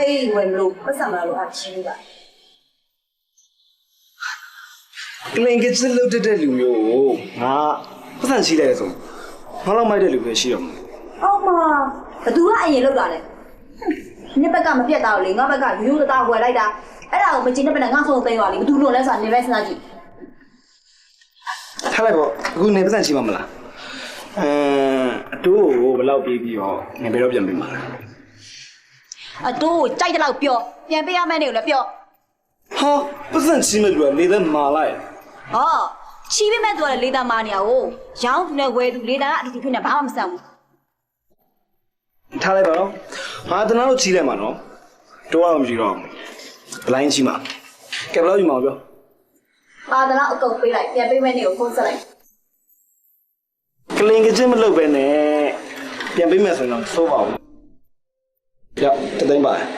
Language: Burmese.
အေးဝင်လို့ပတ်စံမလို့အချင်းပါကလင်ကစ်လုတ်တဲ့လူမျိုးကိုငါပတ်စံရှိလိုက်ရဆုံးငါတော့မိုက်တဲ့လူပဲရှိတော့မှာအော်မဘသူကအရင်လောက်တာလဲနှစ်ဘက်ကမပြတ်တာလေငါဘက်ကရိုးရိုးသားဝယ်လိုက်တာအဲ့ဒါကိုမကျင်းတဲ့ဘက်ကငါဆုံးသိမ်းသွားလေဘသူလို့လဲဆိုတာနေပဲစဉ်းစားကြည့်ထားလိုက်ပေါ့အခုနေပတ်စံရှိမှာမလားအမ်အတိုးကိုဘယ်လောက်ပြီးပြီးတော့နေဘယ်တော့ပြန်ပြီးမှာလဲ အတိုးကိုကြိုက်တဲ့လောက်ပြောပြန်ပေးရမယ့်နေကိုလည်းပြောဟာပတ်စံရှိမဲ့လူကနေတဲ့မာလိုက်ဟောချီးပေးမဲ့သူကလည်းလေးသားမာနေရကိုရောင်းသူနဲ့ဝယ်သူလေးသားကအတူတူဖြစ်နေဘာမှမဆန်ဘူးထားလိုက်ပါတော့ငါတနာလို့ချီးလိုက်မှာနော်တိုးအောင်ကြည့်တော့ဘလိုင်းချီးမှာကဲဘယ်လောက်ယူမှာပြောပါဒလားအကုန်ပေးလိုက်ပြန်ပေးမဲ့နေကိုဖုန်းဆက်လိုက်ကလင်ကစ်မလုပ်ပဲနဲ့ပြန်ပေးမယ်ဆိုရင်တော့သိုးပါဘူး ကြောက်တသိမ့်ပါ